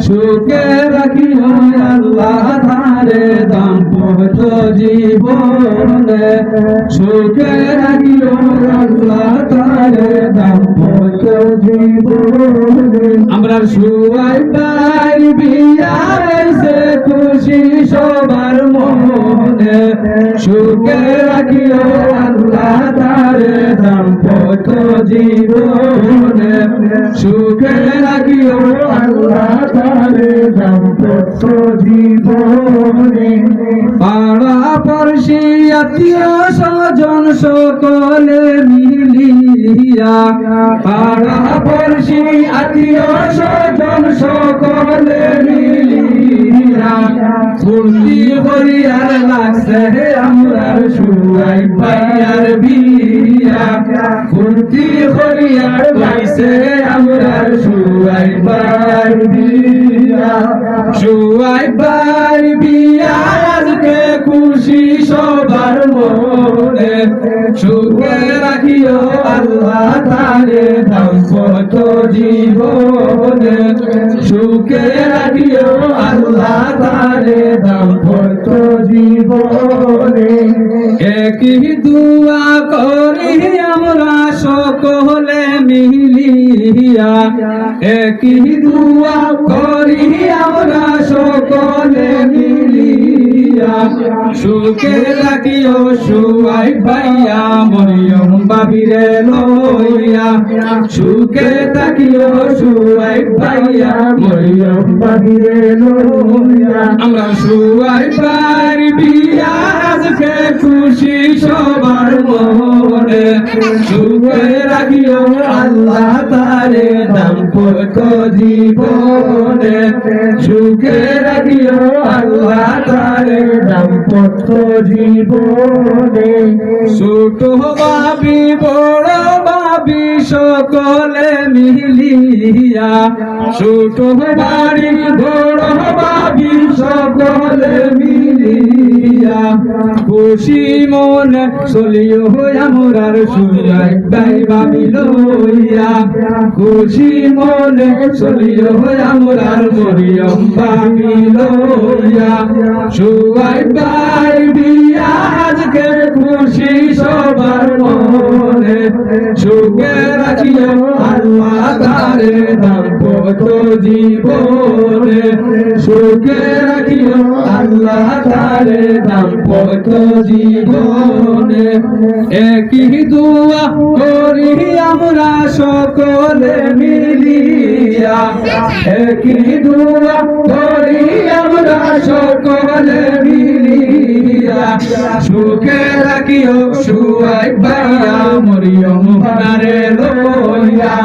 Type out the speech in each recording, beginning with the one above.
সুখে রাখিও আল্লাহ ধারে দাম্পত্য জীবনে। সুখে রাখিও আল্লাহ ধারে দাম্পত্য জীবনে। আমরা সুয়াই পাই বিয়ারে খুশি সবার মনে। সুখে রাখিও আল্লাহ তারে দাম্পত্য জীবনে। সুখে দাম্পত্য জীবনে পাড়া পড়শি আত্মীয় স্বজন সকলে মিলিয়া। পাড়া পড়শি আত্মীয় স্বজন সকলে মিলিয়া। ফুর্তি হরিয়ার লাগছে আমরার সুয়াই পাইয়ার বিয়া। ফুর্তি হরিয়ার লাগছে আমরার সুয়াই পাইয়ার বিয়া। সুয়াই পাইয়ার বিয়া আজকে খুশি সবার মনে। সুখে রাখিও আল্লাহ তারে দাম্পত্য জীবনে। সুখে রাখিও আল্লাহ তারে দাম্পত জীবনে। একই দুয়া করি আমরা সকলে। মিলিয়া একই দুয়া করি আমরা সকলে মিলিয়া? সুখে রাখিও সুয়াই ভাইয়া মরিয়ম বাবিরে লইয়া। সুখে থাকিও সুয়াই ভাইয়া মরিয়ম বাবিরে লইয়া। আমরা সুয়াই আজকে খুশি সবার মনে। সুখে রাখিও আল্লাহ তারে দাম্পত্য জীবনে। সুখে রাখিও আল্লাহ তারে দাম্পত্য জীবনে। ছোট বাবি বড় সকলে মিলিয়া, ছোট বাড়ি বড় ভাবি সকলে মিলিয়া। খুশি মনে চলিও আমরার সুরাই বাই ভাবি লইয়া। খুশি মনে চলিও আমরার মরিয়ম ভাবি লইয়া। সুয়াই বাই বিয়া রাখিও, আল্লাহ তারে দাম্পত্য জীবনে সুখে রাখিও, আল্লাহ তারে দাম্পত্য জীবনে, একই দুয়া করি আমরা সকলে মিলিয়া, একই দুয়া করি আমরা সকলে সুখে রাখিও সুয়াই ভাইয়া মরিয়ম ভারে লইয়া।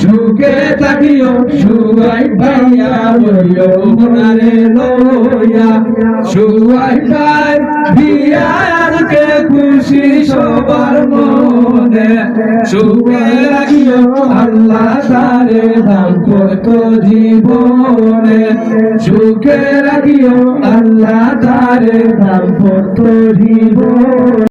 সুখে থাকিও সুয়াই ভাইয়া মরিয়ম ভারে লইয়া। সুয়াই ভাই বিয়া আজকে খুশি সবার মনে। সুখে রাখিও আল্লাহ তারে দাম্পত্য জীবনে। সুখে রাখিও আল্লাহ তারে দাম্পত্য